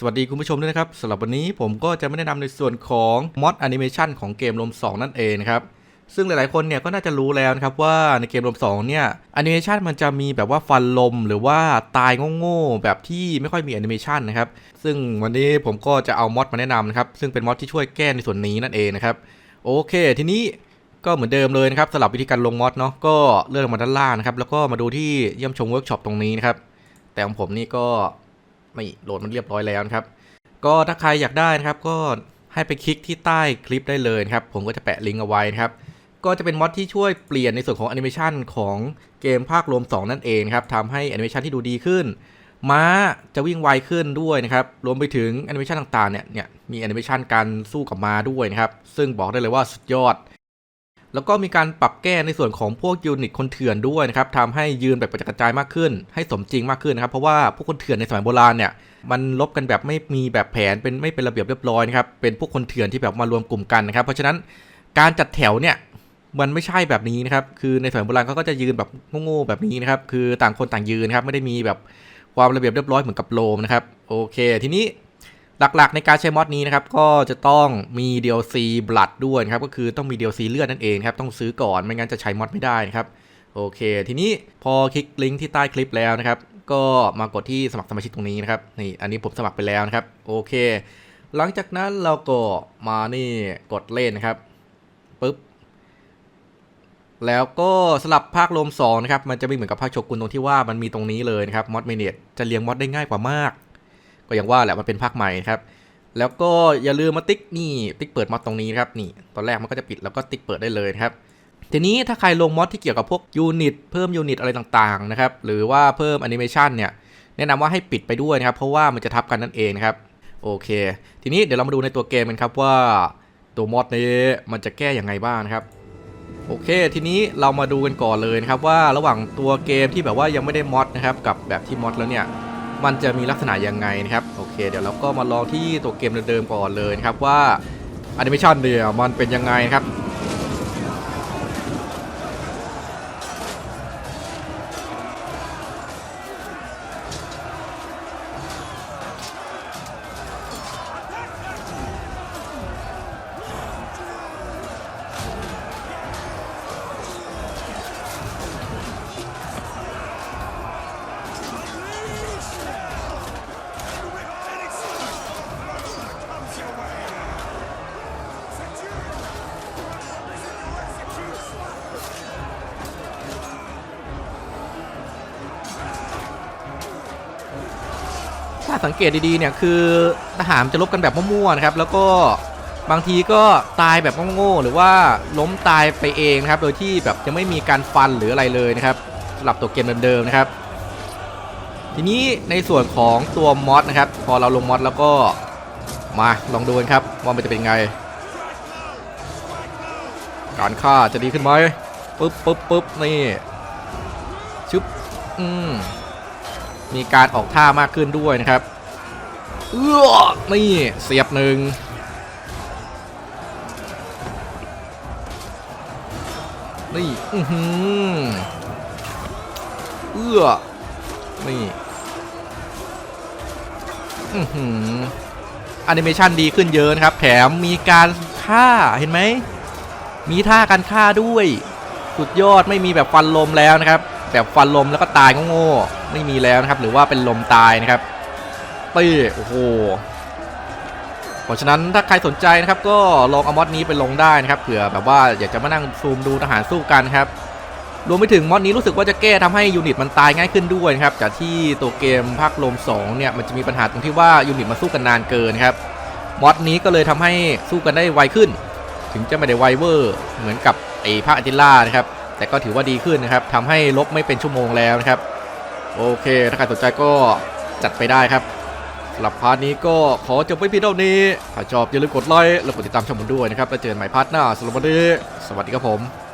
สวัสดีคุณผู้ชมด้วยนะครับสำหรับวันนี้ผมก็จะไม่แนะนำในส่วนของมอดแอนิเมชันของเกมลม 2 นั่นเองนะครับซึ่งหลายๆคนเนี่ยก็น่าจะรู้แล้วนะครับว่าในเกมลม 2 เนี่ยแอนิเมชันมันจะมีแบบว่าฟันลมหรือว่าตายโง่ๆแบบที่ไม่ค่อยมีแอนิเมชันนะครับซึ่งวันนี้ผมก็จะเอามอดมาแนะนำนะครับซึ่งเป็นมอดที่ช่วยแก้ในส่วนนี้นั่นเองนะครับโอเค ทีนี้ก็เหมือนเดิมเลยนะครับสำหรับวิธีการลงมอดเนาะก็เลื่อนลงมาด้านล่างนะครับแล้วก็มาดูที่เยี่ยมชมเวิร์กช็อปตรงนี้นะครับแต่ของผมนี่ก็ ไม่โหลดมันเรียบร้อยแล้วนะครับ ก็ถ้าใครอยากได้นะครับก็ให้ไปคลิกที่ใต้คลิปได้เลยครับ ผมก็จะแปะลิงก์เอาไว้นะครับ ก็จะเป็นมอดที่ช่วยเปลี่ยนในส่วนของแอนิเมชันของเกมภาครวม 2 นั่นเองครับทำให้แอนิเมชันที่ดูดีขึ้น ม้าจะวิ่งไวขึ้นด้วยนะครับ รวมไปถึงแอนิเมชันต่างๆเนี่ยเนี่ยมีแอนิเมชันการสู้กับม้าด้วยนะครับ ซึ่งบอกได้เลยว่าสุดยอด แล้วก็มีการปรับแก้ในส่วนของพวกยูนิตคนเถื่อนด้วยนะครับทำให้ยืนแบบกระจัดกระจายมากขึ้น ให้สมจริงมากขึ้นนะครับ เพราะว่าพวกคนเถื่อนในสมัยโบราณเนี่ยมันลบกันแบบไม่มีแบบแผนเป็นไม่เป็นระเบียบเรียบร้อยนะครับเป็นพวกคนเถื่อนที่แบบมารวมกลุ่มกันนะครับ เพราะฉะนั้นการจัดแถวเนี่ยมันไม่ใช่แบบนี้นะครับ คือในสมัยโบราณเขาก็จะยืนแบบโง่ๆแบบนี้นะครับ คือต่างคนต่างยืนครับ ไม่ได้มีแบบความระเบียบเรียบร้อยเหมือนกับโรมนะครับ โอเค ทีนี้ หลักๆในการใช้มอดนี้นะครับก็จะต้องมี DLC Blood ด้วยครับก็คือต้องมี DLC เลือดนั่นเองครับต้องซื้อก่อนไม่งั้นจะใช้มอดไม่ได้นะครับโอเค ทีนี้พอคลิกลิงก์ที่ใต้คลิปแล้วนะครับก็มากดที่สมัครสมาชิกตรงนี้นะครับนี่อันนี้ผมสมัครไปแล้วนะครับโอเค หลังจากนั้นเราก็มานี่กดเล่นนะครับปุ๊บแล้วก็สลับภาคลม2นะครับมันจะไม่เหมือนกับภาคโชกุนตรงที่ว่ามันมีตรงนี้เลยนะครับมอดเมเนจจะเรียงมอดได้ง่ายกว่ามาก ก็อย่างว่าแหละมันเป็นภาคใหม่ครับ แล้วก็อย่าลืมมาติ๊กนี่ติ๊กเปิดมอดตรงนี้ครับนี่ตอนแรกมันก็จะปิดแล้วก็ติ๊กเปิดได้เลยครับทีนี้ถ้าใครลงมอดที่เกี่ยวกับพวกยูนิตเพิ่มยูนิตอะไรต่างๆนะครับหรือว่าเพิ่มแอนิเมชันเนี่ยแนะนำว่าให้ปิดไปด้วยนะครับ เพราะว่ามันจะทับกันนั่นเองนะครับโอเค ทีนี้เดี๋ยวเรามาดูในตัวเกมกันครับว่าตัวมอดนี้มันจะแก้อย่างไงบ้างนะครับโอเค ทีนี้เรามาดูกันก่อนเลยนะครับว่าระหว่างตัวเกมที่แบบว่ายังไม่ได้มอดนะครับกับแบบที่มอดแล้วเนี่ย มันจะมีลักษณะยังไงนะครับโอเค เดี๋ยวเราก็มาลองที่ตัวเกมเดิมๆก่อนเลยนะครับว่าแอนิเมชันเนี่ยมันเป็นยังไงครับ ถ้าสังเกตดีๆเนี่ยคือทหารจะลบกันแบบมั่วๆนะครับแล้วก็บางทีก็ตายแบบโง่ๆหรือว่าล้มตายไปเองนะครับ โดยที่แบบจะไม่มีการฟันหรืออะไรเลยนะครับสำหรับตัวเกมเดิมๆนะครับ ทีนี้ในส่วนของตัวมอดนะครับ พอเราลงมอดแล้วก็มาลองดูกันครับว่ามันจะเป็นไง การฆ่าจะดีขึ้นไหมปึ๊บปึ๊บปึ๊บนี่ชึบอืม มีการออกท่ามากขึ้นด้วยนะครับเอื้อนี่เสียบหนึ่งนี่อือหือเอื้อนี่อือหือแอนิเมชันดีขึ้นเยอะนะครับ แถมมีการฆ่าเห็นไหม มีท่าการฆ่าด้วย สุดยอดไม่มีแบบฟันลมแล้วนะครับ แบบฟันลมแล้วก็ตายโง่ๆไม่มีแล้วนะครับ หรือว่าเป็นลมตายนะครับตี้โอ้โหเพราะฉะนั้นถ้าใครสนใจนะครับ ก็ลองเอามอดนี้ไปลงได้นะครับเผื่อแบบว่าอยากจะมานั่งซูมดูทหารสู้กันครับรวมไปถึงมอดนี้รู้สึกว่าจะแก้ทำให้ยูนิตมันตายง่ายขึ้นด้วยนะครับจากที่ตัวเกมภาคลม2เนี่ยมันจะมีปัญหาตรงที่ว่ายูนิตมาสู้กันนานเกินครับมอดนี้ก็เลยทำให้สู้กันได้ไวขึ้น ถึงจะไม่ได้ไวเวอร์เหมือนกับไอ้ภาคอาจิล่านะครับ แต่ก็ถือว่าดีขึ้นนะครับทำให้ลบไม่เป็นชั่วโมงแล้วนะครับ โอเคถ้าใครสนใจก็จัดไปได้ครับสำหรับพาร์ทนี้ก็ขอจบไว้เพียงเท่านี้ถ้าชอบอย่าลืมกดไลค์และกดติดตามช่องผมด้วยนะครับแล้วเจอกันใหม่พาร์ทหน้าสำหรับวันนี้สวัสดีครับผม